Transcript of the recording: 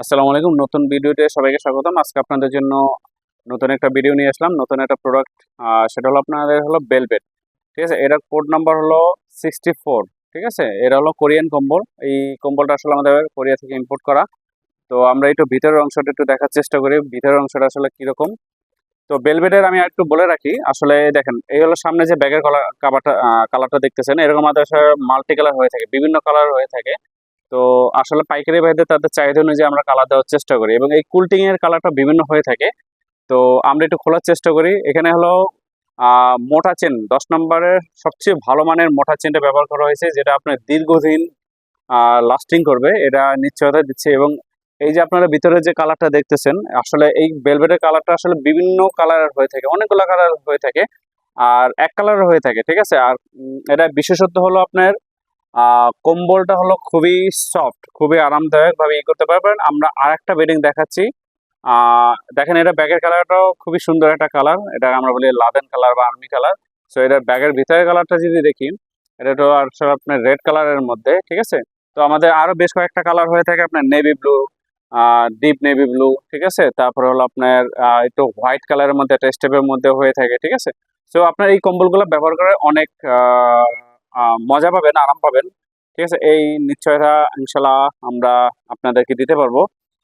আসসালামু আলাইকুম। নতুন ভিডিওতে সবাইকে স্বাগতম। আজকে আপনাদের জন্য নতুন একটা ভিডিও নিয়ে আসলাম, নতুন একটা প্রোডাক্ট সেটা হলো আপনাদের হলো বেলভেট ঠিক আছে? এটার কোড নাম্বার হলো সিক্সটি ফোর ঠিক আছে? এটা হলো কোরিয়ান কম্বল। এই কম্বলটা আসলে আমাদের কোরিয়া থেকে ইম্পোর্ট করা। তো আমরা একটু ভিতরের অংশটা একটু দেখার চেষ্টা করি, ভিতরের অংশটা আসলে কীরকম। তো বেলভেটের আমি একটু বলে রাখি, আসলে দেখেন, এই হলো সামনে যে ব্যাগের কালার কাবারটা কালারটা দেখতেছেন, এরকম আমাদের মাল্টি কালার হয়ে থাকে, বিভিন্ন কালার হয়ে থাকে। তো আসলে পাইকারি ভাইদের তাদের চাহিদা অনুযায়ী আমরা কালার দেওয়ার চেষ্টা করি এবং এই কুলটিং এর কালারটা বিভিন্ন হয়ে থাকে। তো আমরা একটু খোলার চেষ্টা করি। এখানে হলো মোটা চেন দশ নম্বরের সবচেয়ে ভালো মানের মোটা চেনটা ব্যবহার করা হয়েছে, যেটা আপনার দীর্ঘদিন লাস্টিং করবে। এটা নিশ্চয়তা দিচ্ছে এবং এই যে আপনারা ভিতরে যে কালারটা দেখতেছেন, আসলে এই বেলভেটের কালারটা আসলে বিভিন্ন কালারের হয়ে থাকে, অনেকগুলো কালার হয়ে থাকে, আর এক কালারের হয়ে থাকে, ঠিক আছে? আর এটা বিশেষত্ব হলো আপনার কম্বলটা হলো খুবই সফট খুবই আরামদায়ক ভাবে ই করতে পারবেন। আমরা আর একটা বেডিং দেখাচ্ছি দেখেন এটা ব্যাগের কালারটাও খুবই সুন্দর একটা কালার এটা আমরা বলি লাদেন কালার বা আর্মি কালার সো এটার ব্যাগের ভিতরের কালারটা যদি দেখি, এটা তো আসলে আপনার রেড কালারের মধ্যে, ঠিক আছে? তো আমাদের আরও বেশ কয়েকটা কালার হয়ে থাকে আপনার navy blue deep navy blue ঠিক আছে? তারপরে হলো আপনার একটু হোয়াইট কালারের মধ্যে একটা স্টেপের মধ্যে হয়ে থাকে, ঠিক আছে? সো আপনার এই কম্বলগুলো ব্যবহার করে অনেক মজা পাবেন আরাম পাবেন। ঠিক আছে এই নিশ্চয়তা ইনশাল্লাহ আমরা আপনাদেরকে দিতে পারব।